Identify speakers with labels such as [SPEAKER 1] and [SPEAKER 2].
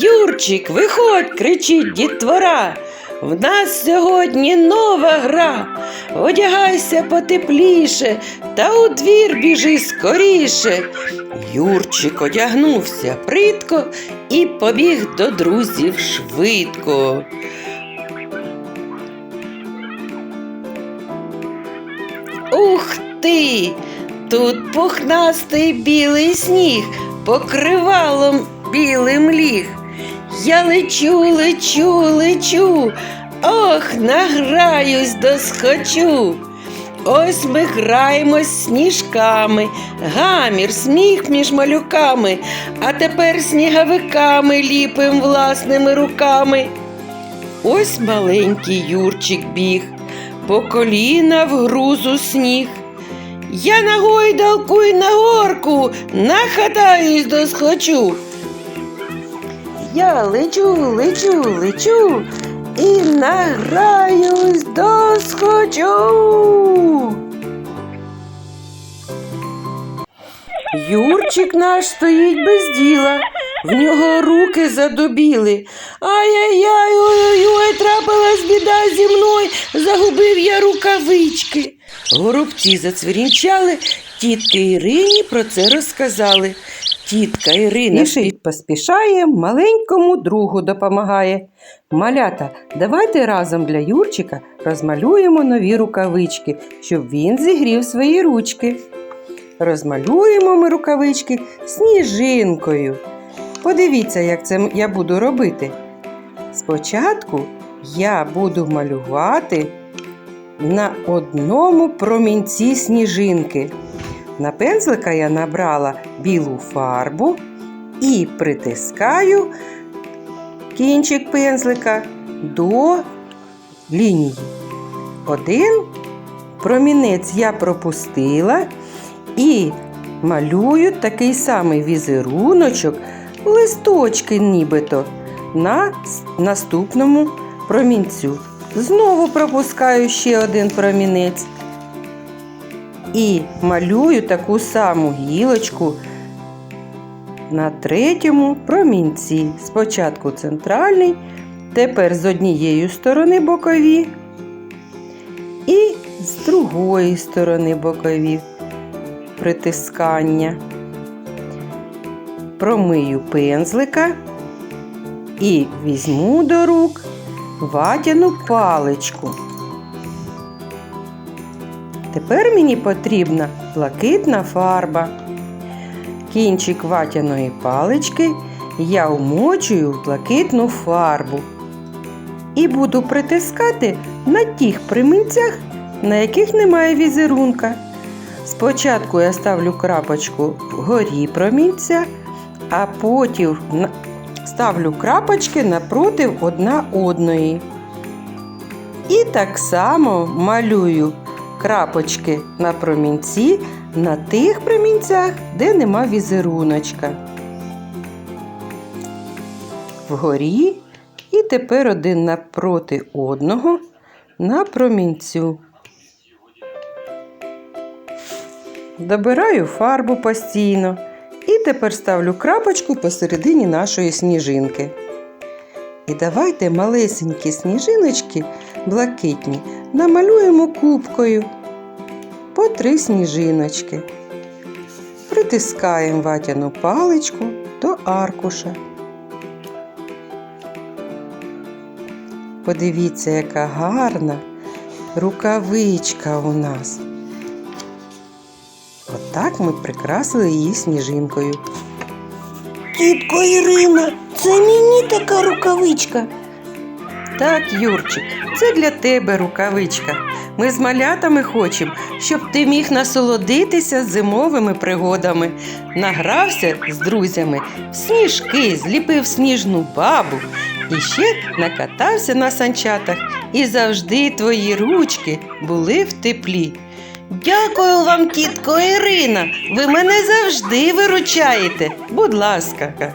[SPEAKER 1] Юрчик, виходь, кричить дітвора. В нас сьогодні нова гра. Одягайся потепліше та у двір біжи скоріше. Юрчик одягнувся притко і побіг до друзів швидко. Ух ти! Тут пухнастий білий сніг, покривалом білим ліг. Я лечу, лечу, лечу, ох, награюсь досхочу. Ось ми граємось сніжками, гамір, сміх між малюками, а тепер сніговиками ліпим власними руками. Ось маленький Юрчик біг, по коліна в грузу сніг. Я на гойдалку й на горку нахатаюсь досхочу. Я лечу, лечу, лечу і награюсь досхочу. Юрчик наш стоїть без діла, в нього руки задубіли. Ай-яй-яй, ой-ой-ой, трапилась біда зі мною, загубив я рукавички. Горобці зацвірінчали, тітки Ірині про це розказали. Тітка Ірина
[SPEAKER 2] Пішить поспішає, маленькому другу допомагає. Малята, давайте разом для Юрчика розмалюємо нові рукавички, щоб він зігрів свої ручки. Розмалюємо ми рукавички сніжинкою. Подивіться, як це я буду робити. Спочатку я буду малювати на одному промінці сніжинки. На пензлика я набрала білу фарбу і притискаю кінчик пензлика до лінії. Один промінець я пропустила і малюю такий самий візеруночок, листочки нібито на наступному промінцю. Знову пропускаю ще один промінець і малюю таку саму гілочку на третьому промінці. Спочатку центральний, тепер з однієї сторони бокові і з другої сторони бокові притискання. Промию пензлика і візьму до рук ватяну паличку. Тепер мені потрібна блакитна фарба. Кінчик ватяної палички я вмочую в блакитну фарбу і буду притискати на тих примінцях, на яких немає візерунка. Спочатку я ставлю крапочку вгорі промінця, а потім ставлю крапочки напроти одна одної. І так само малюю крапочки на промінці на тих промінцях, де нема візеруночка. Вгорі і тепер один напроти одного на промінцю. Добираю фарбу постійно і тепер ставлю крапочку посередині нашої сніжинки. І давайте малесенькі сніжиночки блакитні намалюємо кубкою по три сніжиночки. Притискаємо ватяну паличку до аркуша. Подивіться, яка гарна рукавичка у нас. Отак ми прикрасили її сніжинкою.
[SPEAKER 1] Тітко Ірина, це мені така рукавичка.
[SPEAKER 2] Так, Юрчик, це для тебе рукавичка. Ми з малятами хочемо, щоб ти міг насолодитися зимовими пригодами. Награвся з друзями в сніжки, зліпив сніжну бабу і ще накатався на санчатах, і завжди твої ручки були в теплі.
[SPEAKER 1] Дякую вам, тітко Ірина. Ви мене завжди виручаєте. Будь ласка.